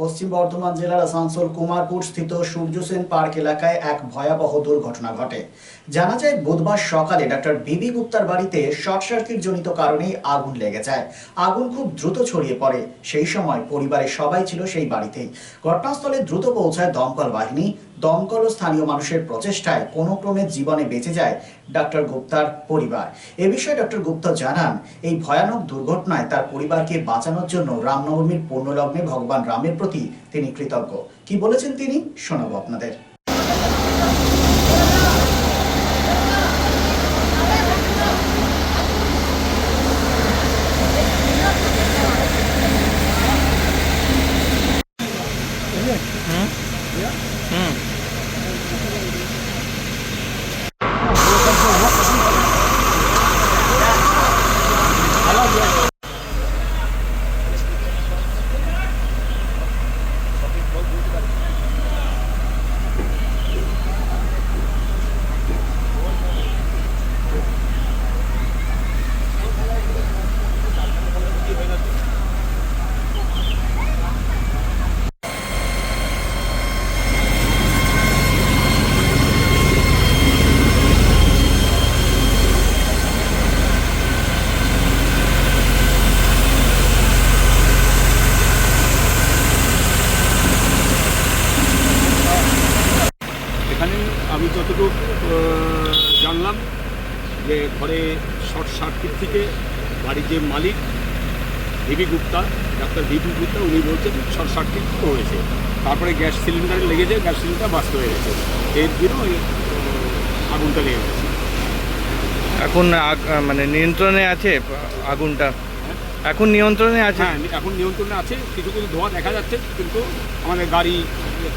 পশ্চিম বর্ধমান জেলার আসানসোল কুমারপুর স্থিত সূর্য সেন পার্ক এলাকায় এক ভয়াবহ দুর্ঘটনা ঘটে। জানা যায়, বুধবার সকালে ডাক্তার বিবি গুপ্তার বাড়িতে শর্ট সার্কিট জনিত কারণেই আগুন লেগে যায়। আগুন খুব দ্রুত ছড়িয়ে পড়ে। সেই সময় পরিবারের সবাই ছিল সেই বাড়িতেই। ঘটনাস্থলে দ্রুত পৌঁছায় দমকল বাহিনী। দমকল ও স্থানীয় মানুষের প্রচেষ্টায় কোনো ক্রমে জীবনে বেঁচে যায় ডক্টর গুপ্তার পরিবার। এ বিষয়ে ডক্টর গুপ্তা জানান, এই ভয়ানক দুর্ঘটনায় তার পরিবারকে বাঁচানোর জন্য রামনবমীর পূর্ণলগ্নে ভগবান রামের প্রতি তিনি কৃতজ্ঞ। কি বলেছেন তিনি? শোনাবো আপনাদের। এখানে আমি যতটুকু জানলাম যে ঘরে শর্ট সার্কিট থেকে বাড়ির যে মালিক VB Gupta doctor VB Gupta উনি বলছেন শর্ট সার্কিট হয়েছে তারপরে গ্যাস সিলিন্ডারে লেগেছে গ্যাস সিলিন্ডার বাস্ত হয়ে গেছে। এর জন্য ওই আগুনটা লেগে গেছে। এখন মানে নিয়ন্ত্রণে আছে আগুনটা? এখন নিয়ন্ত্রণে আছে? হ্যাঁ এখন নিয়ন্ত্রণে আছে। কিছু কিছু ধোঁয়া দেখা যাচ্ছে কিন্তু আমাদের গাড়ি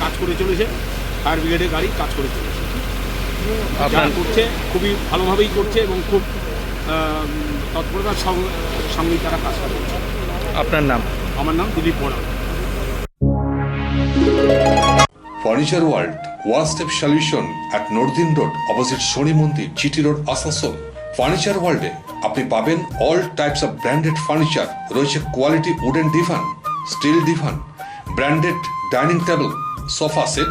কাজ করে চলেছে। ফায়ার ব্রিগেডের গাড়ি কাজ করে চলেছে। যারা করছে খুবই ভালোভাবেই করছে এবং খুব তৎপরতার সঙ্গ- সঙ্গেই তারা কাজ করছে আপনার নাম? আমার নাম Dilip Bora. Furniture world one step solution at northern road opposite Shani মন্দির জিটি রোড আসানসোল ফার্নিচার ওয়ার্ল্ডে আপনি পাবেন all types of branded furniture রয়েছে quality wooden divan steel divan branded dining table sofa set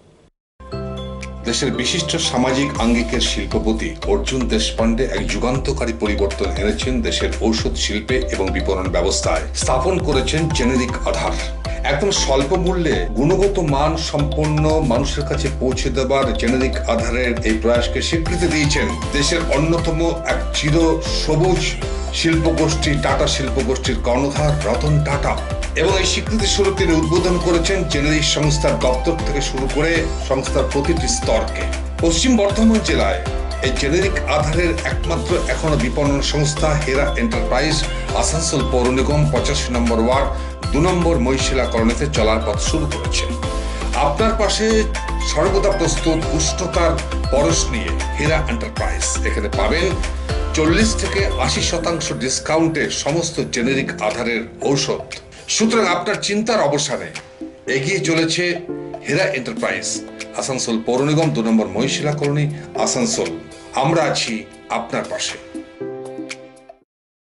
দেশের বিশিষ্ট সামাজিক আঙ্গিকের শিল্পপতি অর্জুন দেশপান্ডে এক যুগান্তকারী পরিবর্তন এনেছেন দেশের ঔষধ শিল্পে এবং বিপণন ব্যবস্থায়। স্থাপন করেছেন জেনেরিক আধার। একদম স্বল্প মূল্যে গুণগত মান সম্পন্ন মানুষের কাছে পৌঁছে দেবার জেনেরিক আধারের এই প্রয়াসকে স্বীকৃতি দিয়েছেন দেশের অন্যতম এক চির সবুজ শিল্পগোষ্ঠী, টাটা শিল্পগোষ্ঠীর কর্ণধার রতন টাটা। এবং এই স্বীকৃতি স্বরূপ তিনি উদ্বোধন করেছেন জেনেরিক সংস্থার দপ্তর থেকে শুরু করে সংস্থার প্রতিটি স্তরকে। পশ্চিম বর্ধমান জেলায় এই জেনেরিক আধারের একমাত্র এখনও বিপণন সংস্থা হেরা এন্টারপ্রাইজ আসানসোল পৌর নিগম পঁচাশি নম্বর ওয়ার্ড দু নম্বর মহিশিলা কলোনিতে চলার পথ শুরু করেছে। আপনার পাশে সর্বদা প্রস্তুত উষ্ণতার পরশ নিয়ে হেরা এন্টারপ্রাইজ। এখানে পাবেন চল্লিশ থেকে আশি শতাংশ ডিসকাউন্টে সমস্ত জেনেরিক আধারের ঔষধ। সুতরাং আপনার চিন্তার অবসানে এগিয়ে চলেছে হেরা এন্টারপ্রাইজ, আসানসোল পৌর নিগম দু নম্বর মহিশিলা কলোনি, আসানসোল। আমরা আছি আপনার পাশে।